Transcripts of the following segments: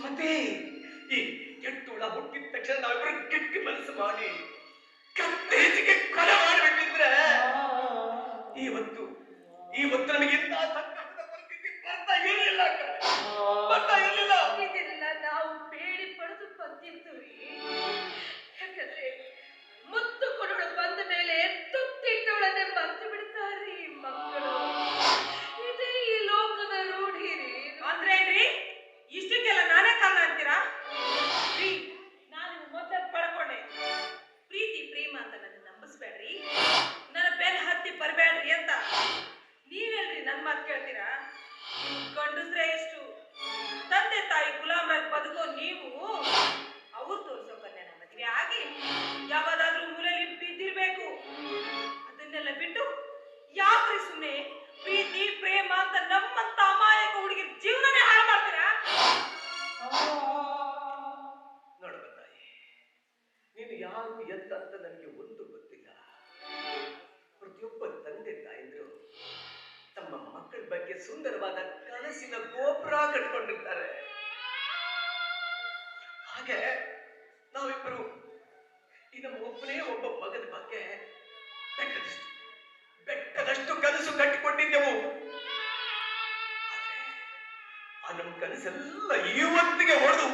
ಸುಮತಿ ಈ ಕೆಟ್ಟುಳ ಹುಟ್ಟಿದ ತಕ್ಷಣ ನಾವಿಬ್ರು ಕೆಟ್ಟ ಮನಸ್ಸು ಮಾಡಿ ಕತ್ತೇಜಿಗೆ ಕೊಲೆ ಮಾಡಿಬಿಟ್ಟಿದ್ರೆ ಇವತ್ತು ಇವತ್ತು ಈ ಹೊತ್ತು ನಮಗೆ ಇಂತಹ ಇರಲಿಲ್ಲ ನಾವು ಬೇಡಿ ಮುತ್ತು ಕೊಡೋಣ ಬಂದ ಮೇಲೆ ತುತ್ತಿಟ್ಟವಳನ್ನೇ ಬಂದು ಬಿಡ ದುರ್ಗತಿಗೆ ಆಗಿ ಯಾವಾಗಾದ್ರೂ ಮೂಲಲ್ಲಿ ಬಿದ್ದಿರ್ಬೇಕು. ಅದನ್ನೆಲ್ಲ ಬಿಟ್ಟು ಯಾಕ್ರಿ ಸುಮ್ಮನೆ ಪ್ರೀತಿ, ಪ್ರೇಮ ಅಂತ ನಮ್ಮಂತ ಅಮಾಯಕ ಹುಡುಗಿ ಜೀವನನೇ ಹಾಳು ಮಾಡ್ತೀರಾ? ನೋಡುವ ತಾಯಿ ನೀನು ಯಾರು ಎತ್ತ ಅಂತ ನನಗೆ ಒಂದು ಗೊತ್ತಿಲ್ಲ. ಪ್ರತಿಯೊಬ್ಬ ತಂದೆ ತಾಯಿದ್ರು ತಮ್ಮ ಮಕ್ಕಳ ಬಗ್ಗೆ ಸುಂದರವಾದ ಕನಸಿನ ಗೋಪುರ ಕಟ್ಕೊಂಡಿರ್ತಾರೆ. ಹಾಗೆ ನಾವಿಬ್ಬರು ಈ ನಮ್ಮ ಒಬ್ಬನೇ ಒಬ್ಬ ಮಗನ ಬಗ್ಗೆ ಬೆಟ್ಟದಷ್ಟು ಬೆಟ್ಟದಷ್ಟು ಕನಸು ಕಟ್ಟಿಕೊಂಡಿದ್ದೆವು. ಆ ನಮ್ಮ ಕನಸೆಲ್ಲ ಇವತ್ತಿಗೆ ಹೊಡೆದು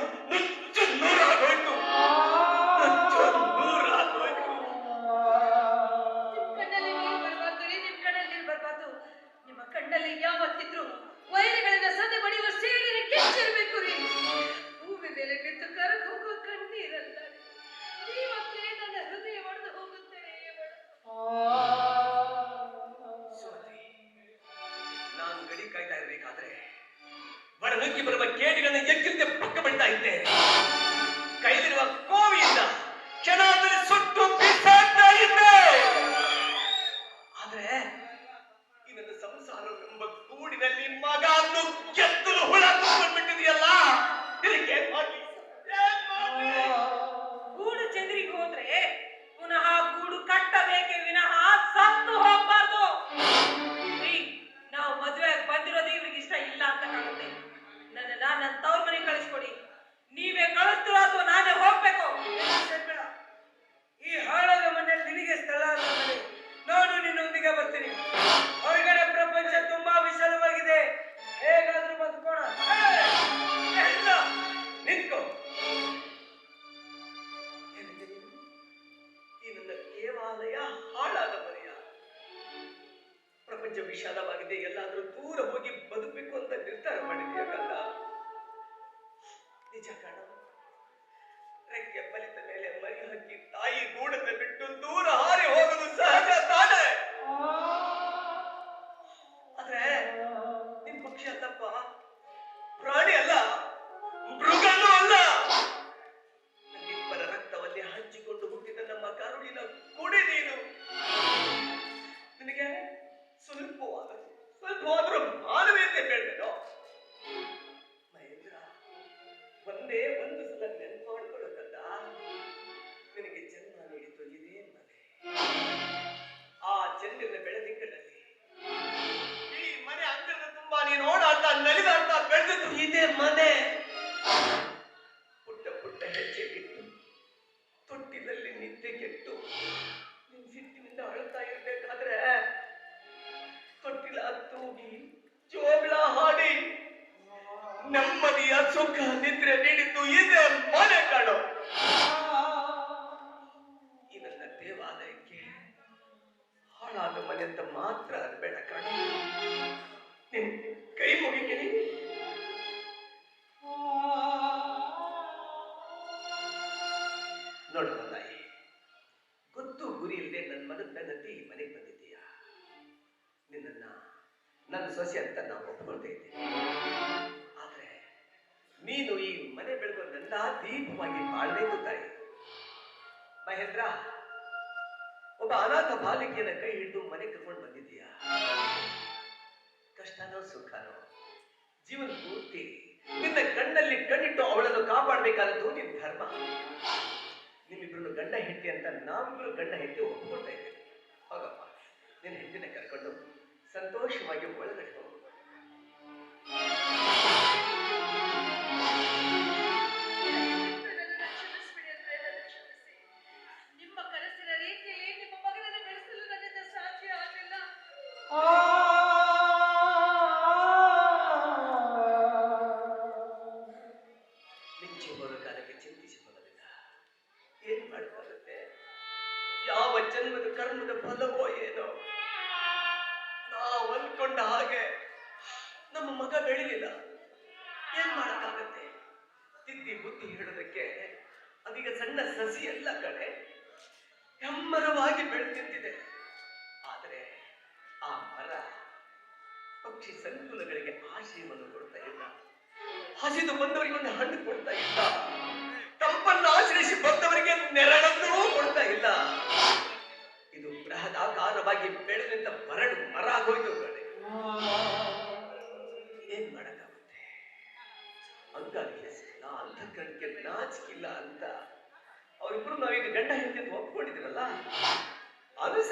ಬಂದೆ ಎಲ್ಲಾದ್ರೂ ದೂರ ಹೋಗಿ ಬದುಕಬೇಕು ಅಂತ ನಿರ್ಧಾರ ಮಾಡಿದೆಯಾ ಕಂದ ನಿಜ ಕಣ. போதரும் ஆளுமையத்தை பெறுகிறது ದೇವಾಲಯಕ್ಕೆ. ಹಾಳಾದ ಮನೆ ಅಂತ ಮಾತ್ರ ಅನ್ಬೇಡ ಕಣ. ನಿನ್ ಕೈ ಮುಗಿತೀನಿ. ನೋಡುವ ತಾಯಿ ಗೊತ್ತು ಗುರಿ ಇಲ್ಲದೆ ನನ್ನ ಮಗನ ಮನೆಗೆ ಬಂದಿದ್ದೀಯಾ? ನಿನ್ನ ನನ್ನ ಸೊಸೆ ಅಂತ ನಾನು ಒಪ್ಕೊಳ್ತಾ ಇದ್ದೀನಿ. ಆದ್ರೆ ನೀನು ಈ ಮನೆ ಬೆಳಕು ನನ್ನ ದೀಪವಾಗಿ ಬಾಳ್ಬೇಕು ತಾಯಿ. ಮಹೇಂದ್ರ ಒಬ್ಬ ಅನಾಥ ಬಾಲಕಿಯನ್ನ ಕೈ ಹಿಡಿದು ಮನೆ ಕರ್ಕೊಂಡು ಬಂದಿದ್ದೀಯ? ಕಷ್ಟನೋ ಸುಖನೋ? ಜೀವನ ಪೂರ್ತಿ ನಿನ್ನ ಕಣ್ಣಲ್ಲಿ ಕಣ್ಣಿಟ್ಟು ಅವಳನ್ನು ಕಾಪಾಡಬೇಕಾದದ್ದು ನಿನ್ನ ಧರ್ಮ. ನಿಮ್ಮಿಬ್ರು ಗಂಡ ಹೆಂಡತಿ ಅಂತ ನಾವಿಬ್ರು ಗಂಡ ಹೆಂಡತಿ ಒಪ್ಕೊಳ್ತಾ ಇದ್ದೇವೆ. ಹೋಗಪ್ಪ, ನಿನ್ನ ಹೆಂಡತಿನ ಕರ್ಕೊಂಡು ಸಂತೋಷವಾಗಿ ಒಳಗಡೆ ಮಗ ಬೆಳಿಲಿಲ್ಲ. ಏನ್ ಮಾಡಕ್ಕಾಗತ್ತೆ? ತಿದ್ದಿ ಬುದ್ಧಿ ಹೇಳೋದಕ್ಕೆ ಅದೀಗ ಸಣ್ಣ ಸಸಿ ಎಲ್ಲ ಕಡೆ ಹೆಮ್ಮರವಾಗಿ ಬೆಳೆದಿದ್ದಿದೆ. ಆದರೆ ಆ ಮರ ಪಕ್ಷಿ ಸಂಕುಲಗಳಿಗೆ ಆಶಯವನ್ನು ಕೊಡ್ತಾ ಇಲ್ಲ. ಹಸಿದು ಬಂದವರಿಗೆ ಒಂದು ಹಣ್ಣು ಕೊಡ್ತಾ ಇಲ್ಲ.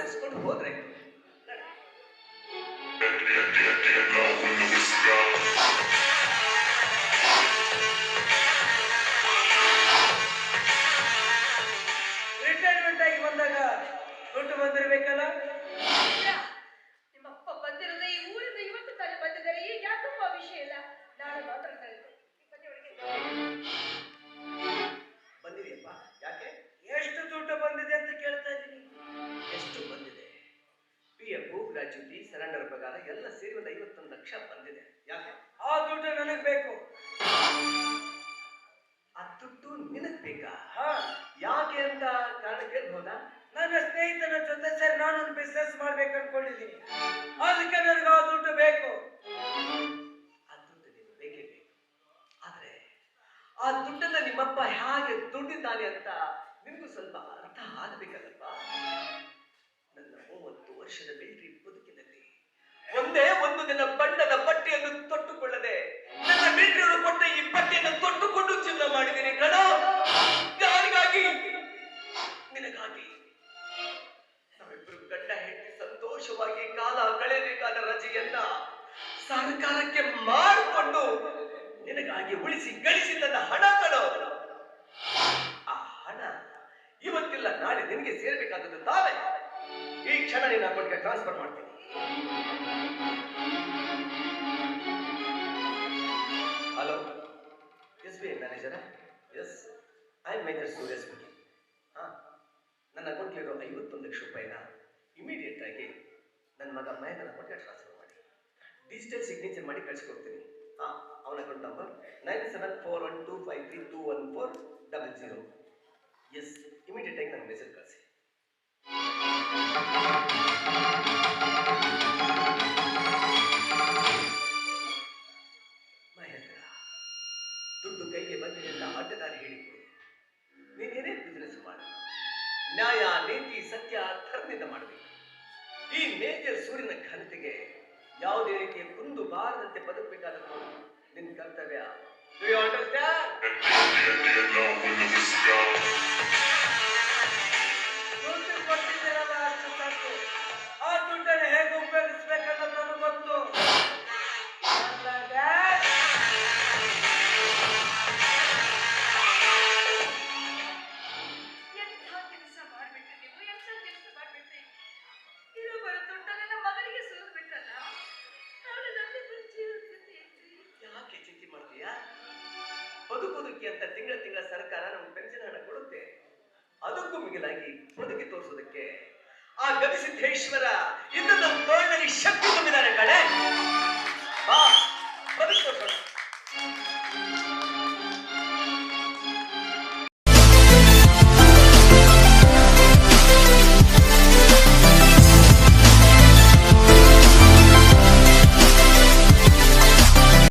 மெசேஜ் கொண்டு போகிறேன். ಗ್ರಾಚ್ಯುಟಿ ಸರೆಂಡರ್ ಪಗಾರ ಎಲ್ಲ ಸೇರಿ ಒಂದು ಐವತ್ತೊಂದು ಲಕ್ಷ ಬಂದಿದೆ. ಯಾಕೆ? ಆ ದುಡ್ಡು ನನಗ್ ಬೇಕು. ಆ ದುಡ್ಡು ನಿನಗ್ ಬೇಕಾ? ಯಾಕೆ ಅಂತ ಕಾರಣ ಕೇಳ್ಬೋದಾ? ನನ್ನ ಸ್ನೇಹಿತನ ಜೊತೆ ಸೇರಿ ನಾನೊಂದು ಬಿಸ್ನೆಸ್ ಮಾಡ್ಬೇಕು ಅನ್ಕೊಂಡಿದ್ದೀನಿ. ಅದಕ್ಕೆ ನನಗೆ ಆ ದುಡ್ಡು ಬೇಕು. ಆ ದುಡ್ಡು ನಿಮ್ಗೆ ಬೇಕೇ ಬೇಕು. ಆದ್ರೆ ಆ ದುಡ್ಡನ್ನ ನಿಮ್ಮಪ್ಪ ಹೇಗೆ ದುಡ್ಡಿದ್ದಾನೆ ಅಂತ ನಿಮ್ಗೂ ಸ್ವಲ್ಪ ಅರ್ಥ ಆಗಬೇಕಲ್ಲಪ್ಪ ದಿನ ಬಣ್ಣದ ಬಟ್ಟೆಯನ್ನು ತೊಟ್ಟುಕೊಳ್ಳದೆ, ನನ್ನ ಮಿಲಿಟರಿಯವರು ಕೊಟ್ಟ ಈ ಬಟ್ಟೆಯನ್ನು ತೊಟ್ಟುಕೊಂಡು ಚಿನ್ನ ಮಾಡಿದ್ದೀನಿ ಕಣ. ಯಾರಿಗಾಗಿ? ನಿನಗಾಗಿ. ನಾವಿಬ್ರು ಗಂಡ ಹೆಂಡತಿ ಸಂತೋಷವಾಗಿ ಕಾಲ ಕಳೆಯಬೇಕಾದ ರಜೆಯನ್ನ ಸರ್ಕಾರಕ್ಕೆ ಮಾಡಿಕೊಂಡು ನಿನಗಾಗಿ ಉಳಿಸಿ ಗಳಿಸಿ ನನ್ನ ಹಣ ಕಣೋ. ಆ ಹಣ ಇವತ್ತಿಲ್ಲ, ನಾಳೆ ನಿನಗೆ ಸೇರ್ಬೇಕಾದದ್ದು ತಾವೇ. ಈ ಕ್ಷಣ ನಿನ್ನ ಅಕೌಂಟ್ಗೆ ಟ್ರಾನ್ಸ್ಫರ್ ಮಾಡ್ತೀನಿ. I manager yes I major Surya speaking ಹಾ. ನನ್ನ ಅಕೌಂಟ್ಲಿರೋ ಐವತ್ತೊಂದು ಲಕ್ಷ ರೂಪಾಯಿನ ಇಮಿಡಿಯೇಟ್ ಆಗಿ ನನ್ನ ಮಗ ಮಹೇಂದ್ರ ಅಕೌಂಟ್ಗೆ ಟ್ರಾನ್ಸ್ಫರ್ ಮಾಡಿ. ಡಿಜಿಟಲ್ ಸಿಗ್ನೇಚರ್ ಮಾಡಿ ಕಳಿಸ್ಕೊಡ್ತೀನಿ. ಹಾಂ, ಅವನ account number nine seven four one two five three two one four double zero yes immediate ಆಗಿ ನನಗೆ ಮೆಸೇಜ್ ಕಳಿಸಿ. ತಿಂಗಳ ತಿಂಗಳ ಸರ್ಕಾರ ನಮ್ಗೆ ಪೆನ್ಷನ್ ಹಣ ಕೊಡುತ್ತೆ. ಅದಕ್ಕೂ ಮಿಗಿಲಾಗಿ ಬದುಕಿ ತೋರಿಸೋದಕ್ಕೆ ಆ ಗವಿಸಿದ್ದೇಶ್ವರ